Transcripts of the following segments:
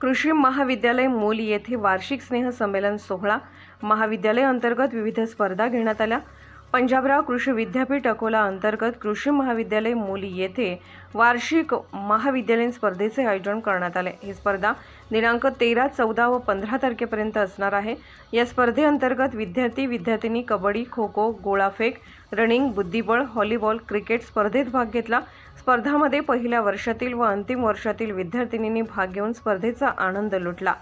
कृषी महाविद्यालय मूल येथे वार्षिक स्नेह संमेलन सोहळा. महाविद्यालय अंतर्गत विविध स्पर्धा घेण्यात आल्या. पंजाबराव कृषी विद्यापीठ अकोला अंतर्गत कृषी महाविद्यालय मुली येथे वार्षिक महाविद्यालयीन स्पर्धेचे आयोजन करण्यात आले. ही स्पर्धा दिनांक तेरा चौदा व पंधरा तारखेपर्यंत असणार आहे. या स्पर्धेअंतर्गत विद्यार्थी विद्यार्थिनी कबड्डी खो खो गोळाफेक रनिंग बुद्धिबळ व्हॉलीबॉल क्रिकेट स्पर्धेत भाग घेतला. स्पर्धामध्ये पहिल्या वर्षातील व अंतिम वर्षातील विद्यार्थिनींनी भाग घेऊन स्पर्धेचा आनंद लुटला.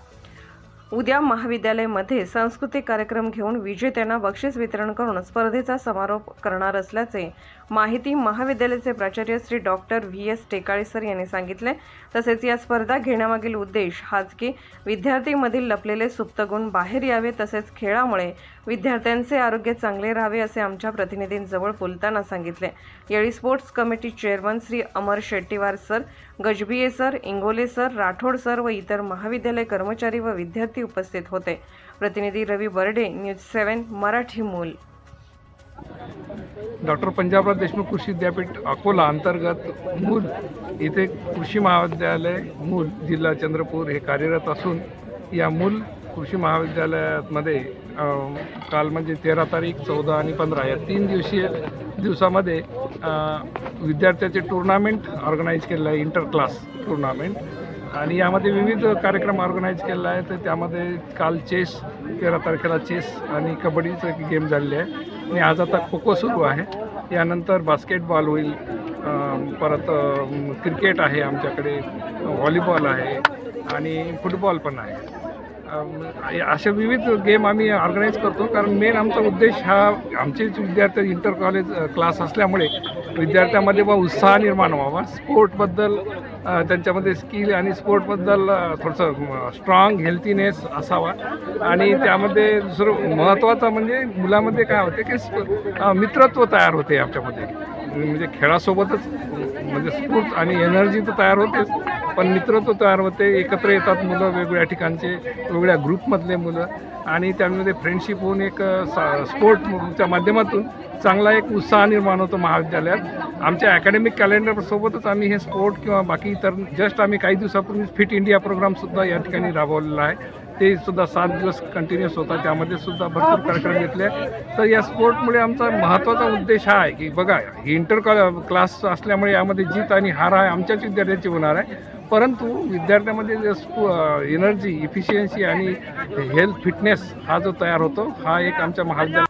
उद्या महाविद्यालयामध्ये सांस्कृतिक कार्यक्रम घेऊन विजेत्यांना बक्षीस वितरण करून स्पर्धेचा समारोप करणार असल्याचे माहिती महाविद्यालयाचे प्राचार्य Shri doctor V S Tekale sir यांनी सांगितले. तसेच या स्पर्धा घेण्यामागील उद्देश हाच की विद्यार्थीमधील लपलेले सुप्तगुण बाहेर यावे तसेच खेळामुळे विद्यार्थ्यांचे आरोग्य चांगले राहावे असे आमच्या प्रतिनिधींजवळ बोलताना सांगितले. यावेळी sports committee chairman Shri Amar Shettiwar sir Gajbiye sir Ingole sir Rathod sir व इतर महाविद्यालय कर्मचारी व विद्यार्थी उपस्थित होते. प्रतिनिधी Ravi Barde news seven Marathi Mul. Doctor Panjabrao Deshmukh कृषी विद्यापीठ अकोला अंतर्गत मूल इथे कृषी महाविद्यालय मूल जिल्हा चंद्रपूर हे कार्यरत असून या मूल कृषी महाविद्यालयामध्ये काल म्हणजे तेरा तारीख चौदा आणि पंधरा या तीन दिवसीय दिवसामध्ये विद्यार्थ्याचे टुर्नामेंट ऑर्गनाईज केलेलं आहे इंटर क्लास टुर्नामेंट आणि यामध्ये विविध कार्यक्रम ऑर्गनाईज केलेला आहे. तर त्यामध्ये काल चेस तेरा तारखेला चेस आणि कबड्डीचं एक गेम झालेले आहे. आणि आज आता खो खो सुरू आहे. यानंतर बास्केटबॉल होईल. परत क्रिकेट आहे आमच्याकडे. व्हॉलीबॉल आहे. आणि फुटबॉल पण आहे. असे विविध गेम आम्ही ऑर्गनाईज करतो. कारण मेन आमचा उद्देश हा आमचे विद्यार्थी इंटर कॉलेज क्लास असल्यामुळे विद्यार्थ्यामध्ये व उत्साह निर्माण व्हावा. स्पोर्टबद्दल त्यांच्यामध्ये स्किल आणि स्पोर्टबद्दल थोडंसं स्ट्रॉंग हेल्थीनेस असावा. आणि त्यामध्ये दुसरं महत्त्वाचं म्हणजे मुलामध्ये काय होते की स्प- मित्रत्व तयार होते आमच्यामध्ये म्हणजे खेळासोबतच म्हणजे स्फूर्त आणि एनर्जी तर तयार होतेच. पण मित्रत्व तयार होते एकत्र येतात मुलं वेगवेगळ्या ठिकाणचे वेगवेगळ्या ग्रुपमधले मुलं. आणि त्यामध्ये फ्रेंडशिप होऊन एक स्पोर्टच्या माध्यमातून चांगला एक उत्साह निर्माण होतो महाविद्यालयात. आमच्या अकॅडमिक कॅलेंडरसोबतच आम्ही हे स्पोर्ट किंवा बाकी इतर जस्ट आम्ही काही दिवसापूर्वी फिट इंडिया प्रोग्रामसुद्धा या ठिकाणी राबवलेला आहे. ते सुद्धा सात दिवस कंटिन्युअस होता त्यामध्ये सुद्धा भरपूर कार्यक्रम घेतले. तर या स्पोर्टमुळे आमचा महत्त्वाचा उद्देश हा आहे की बघा ही इंटर क्लास असल्यामुळे यामध्ये जीत आणि हार आहे आमच्याच विद्यार्थ्यांची होणार आहे. परंतु विद्यार्थ्यामध्ये जे एनर्जी इफिशियन्सी आणि हेल्थ फिटनेस हा जो तयार होतो हा एक आमच्या महाविद्यालय